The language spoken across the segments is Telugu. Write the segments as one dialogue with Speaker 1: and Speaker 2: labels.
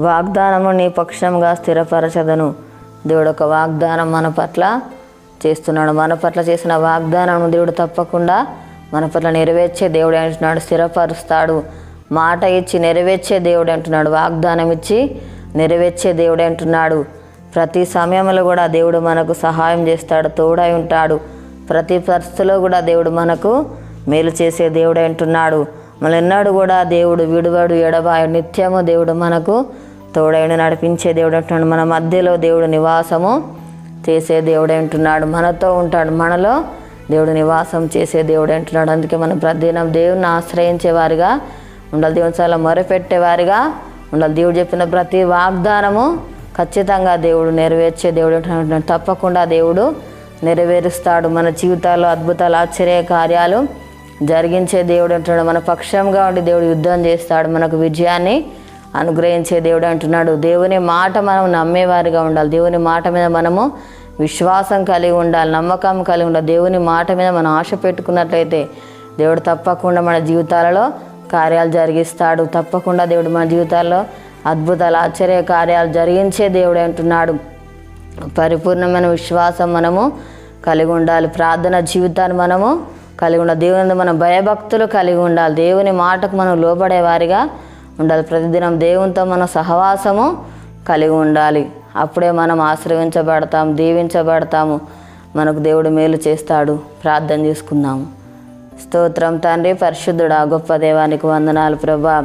Speaker 1: వాగ్దానము నీ పక్షంగా స్థిరపరచదను. దేవుడు ఒక వాగ్దానం మన పట్ల చేస్తున్నాడు. మన పట్ల చేసిన వాగ్దానం దేవుడు తప్పకుండా మన పట్ల నెరవేర్చే దేవుడు అంటున్నాడు. స్థిరపరుస్తాడు. మాట ఇచ్చి నెరవేర్చే దేవుడు అంటున్నాడు. వాగ్దానం ఇచ్చి నెరవేర్చే దేవుడు అంటున్నాడు. ప్రతి సమయంలో కూడా దేవుడు మనకు సహాయం చేస్తాడు. తోడై ఉంటాడు. ప్రతి పరిస్థితిలో కూడా దేవుడు మనకు మేలు చేసే దేవుడు అంటున్నాడు. మళ్ళీ ఎన్నడూ కూడా దేవుడు విడువడు ఎడబాయు నిత్యము దేవుడు మనకు తోడైన నడిపించే దేవుడు అంటున్నాడు. మన మధ్యలో దేవుడు నివాసము చేసే దేవుడు అంటున్నాడు. మనతో ఉంటాడు. మనలో దేవుడు నివాసం చేసే దేవుడు అంటున్నాడు. అందుకే మనం ప్రతిదినం దేవుని ఆశ్రయించే వారిగా ఉండాలి. దేవుని చాలా మొరపెట్టేవారిగా ఉండాలి. దేవుడు చెప్పిన ప్రతి వాగ్దానము ఖచ్చితంగా దేవుడు నెరవేర్చే దేవుడు అంటున్నాడు. తప్పకుండా దేవుడు నెరవేరుస్తాడు. మన జీవితాల్లో అద్భుతాలు ఆశ్చర్య కార్యాలు జరిగించే దేవుడు అంటున్నాడు. మన పక్షంగా ఉండి దేవుడు యుద్ధం చేస్తాడు. మనకు విజయాన్ని అనుగ్రహించే దేవుడు అంటున్నాడు. దేవుని మాట మనం నమ్మేవారిగా ఉండాలి. దేవుని మాట మీద మనము విశ్వాసం కలిగి ఉండాలి నమ్మకం కలిగి ఉండాలి. దేవుని మాట మీద మనం ఆశ పెట్టుకున్నట్లయితే దేవుడు తప్పకుండా మన జీవితాలలో కార్యాలు జరిగిస్తాడు. తప్పకుండా దేవుడు మన జీవితాల్లో అద్భుతాలు ఆశ్చర్య కార్యాలు జరిగించే దేవుడు అంటున్నాడు. పరిపూర్ణమైన విశ్వాసం మనము కలిగి ఉండాలి. ప్రార్థన జీవితాన్ని మనము కలిగి ఉండాలి. దేవుని మనం భయభక్తులు కలిగి ఉండాలి. దేవుని మాటకు మనం లోబడే వారిగా ఉండాలి. ప్రతిదినం దేవునితో మన సహవాసము కలిగి ఉండాలి. అప్పుడే మనం ఆశ్రయించబడతాం దీవించబడతాము. మనకు దేవుడు మేలు చేస్తాడు. ప్రార్థన చేసుకుందాము. స్తోత్రం తండ్రి పరిశుద్ధుడా గొప్ప దేవానికి వందనాలు ప్రభా.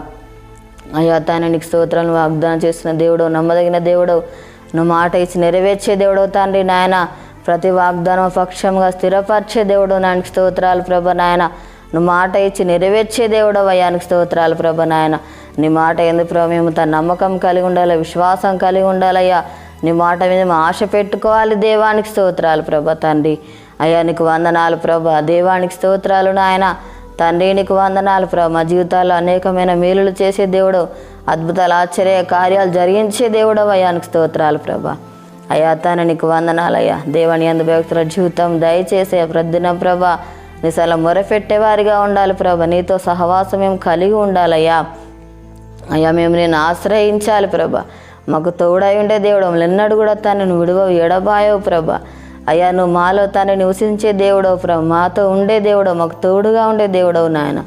Speaker 1: అయ్యా తాను నీకు స్తోత్రాలను వాగ్దానం చేసిన దేవుడు నమ్మదగిన దేవుడు నువ్వు మాట ఇచ్చి నెరవేర్చే దేవుడు తండ్రి నాయన. ప్రతి వాగ్దానం పక్షంగా స్థిరపరిచే దేవుడు నానికి స్తోత్రాలు ప్రభ నాయన. నువ్వు మాట ఇచ్చి నెరవేర్చే దేవుడు అయ్యానికి స్తోత్రాలు ప్రభ నాయన. నీ మాట ఎందుకు ప్రభు? మేము తన నమ్మకం కలిగి ఉండాలి విశ్వాసం కలిగి ఉండాలయ్యా. నీ మాట మీద మేము ఆశ పెట్టుకోవాలి దేవానికి స్తోత్రాలు ప్రభ తండ్రి. అయ్యా నీకు వందనాలు ప్రభ. దేవానికి స్తోత్రాలు నాయన. తండ్రి నీకు వందనాలు ప్రభ. మా జీవితాల్లో అనేకమైన మేలులు చేసే దేవుడు అద్భుతాలు ఆశ్చర్య కార్యాలు జరిగించే దేవుడు అయ్యానికి స్తోత్రాలు ప్రభ. అయ్యా తన నీకు వందనాలయ్యా దేవాని అందు భక్తుల జీవితం దయచేసే ప్రద్దిన ప్రభ. నీ సల మొరపెట్టేవారిగా ఉండాలి ప్రభ. నీతో సహవాసం మేము కలిగి ఉండాలయ్యా. అయ్యా మేము నేను ఆశ్రయించాలి ప్రభ. మాకు తోడై ఉండే దేవుడు ఎన్నడు కూడా తను విడువ ఎడబాయవు ప్రభ. అయ్యా నువ్వు మాలో తను నివసించే దేవుడవు ప్రభ. మాతో ఉండే దేవుడవు మాకు తోడుగా ఉండే దేవుడవు నాయన.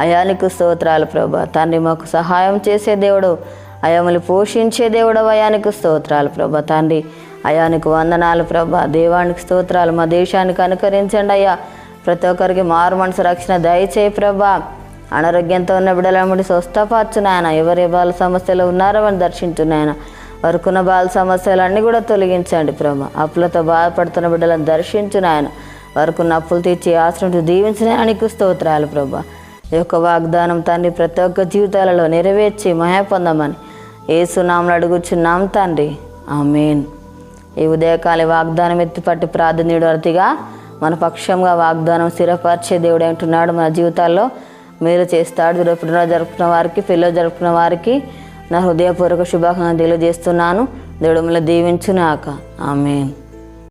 Speaker 1: అయా నీకు స్తోత్రాలు ప్రభ. తండ్రి మాకు సహాయం చేసే దేవుడు అయా పోషించే దేవుడవు అయానికి స్తోత్రాలు ప్రభ. తండ్రి అయానికి వందనాలు ప్రభ. దేవానికి స్తోత్రాలు మా దేశానికి అనుకరించండి అయ్యా. ప్రతి ఒక్కరికి మారు మనసు రక్షణ దయచేయి ప్రభా. అనారోగ్యంతో ఉన్న బిడ్డలమ్మడి స్వస్థపరచు నాయన. ఎవరి బాల సమస్యలు ఉన్నారో అని దర్శించున్నాయన వరకున్న బాల సమస్యలన్నీ కూడా తొలగించండి ప్రభు. అప్పులతో బాధపడుతున్న బిడ్డలను దర్శించు నాయన. వరకున్న అప్పులు తీర్చి ఆశ్రమించి దీవించిన నీకు స్తోత్రాలు ప్రభా. ఈ యొక్క వాగ్దానం తండ్రి ప్రతి ఒక్క జీవితాలలో నెరవేర్చి మహాపొందమని ఏసునామలు అడుగుచున్నాం తండ్రి. ఆమెన్. ఈ ఉదయకాల వాగ్దానం ఎత్తిపట్టి ప్రార్థనీయుడు అతిగా మన పక్షంగా వాగ్దానం స్థిరపరిచే దేవుడు అంటున్నాడు మన జీవితాల్లో. మీరు చేస్తాడు. రేపున జరుపుకున్న వారికి పెళ్ళి జరుపుకున్న వారికి నా హృదయపూర్వక శుభాకాంక్షలు తెలియజేస్తున్నాను. దేవుడు మిమ్మల్ని దీవించునాక ఆమెన్.